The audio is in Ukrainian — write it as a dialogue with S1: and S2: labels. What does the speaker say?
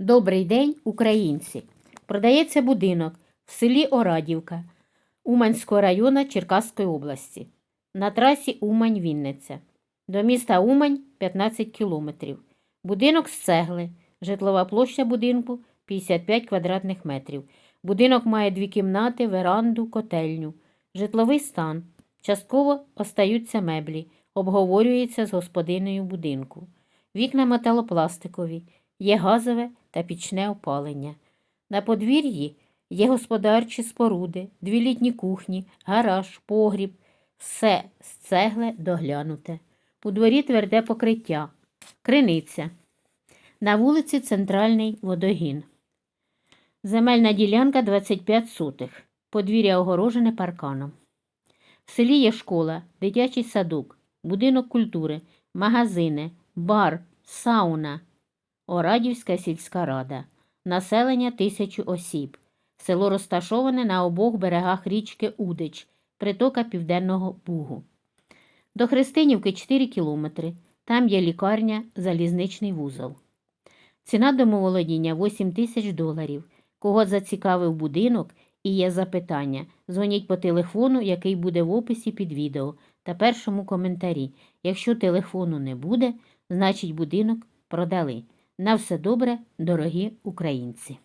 S1: Добрий день, українці! Продається будинок в селі Орадівка Уманського району Черкаської області на трасі Умань-Вінниця. До міста Умань 15 кілометрів. Будинок з цегли. Житлова площа будинку 55 квадратних метрів. Будинок має дві кімнати, веранду, котельню. Житловий стан. Частково остаються меблі. Обговорюється з господинею будинку. Вікна металопластикові, є газове та пічне опалення. На подвір'ї є господарчі споруди, дві літні кухні, гараж, погріб. Все з цегли доглянуте. У дворі тверде покриття, криниця. На вулиці Центральний водогін. Земельна ділянка 25 сотих. Подвір'я огорожене парканом. В селі є школа, дитячий садок, будинок культури, магазини, бар, сауна. Орадівська сільська рада. Населення тисячу осіб. Село розташоване на обох берегах річки Удич, притока Південного Бугу. До Христинівки 4 кілометри. Там є лікарня, залізничний вузол. Ціна домоволодіння 8 тисяч доларів. Кого зацікавив будинок і є запитання, дзвоніть по телефону, який буде в описі під відео та першому коментарі. Якщо телефону не буде, значить будинок продали. На все добре, дорогі українці!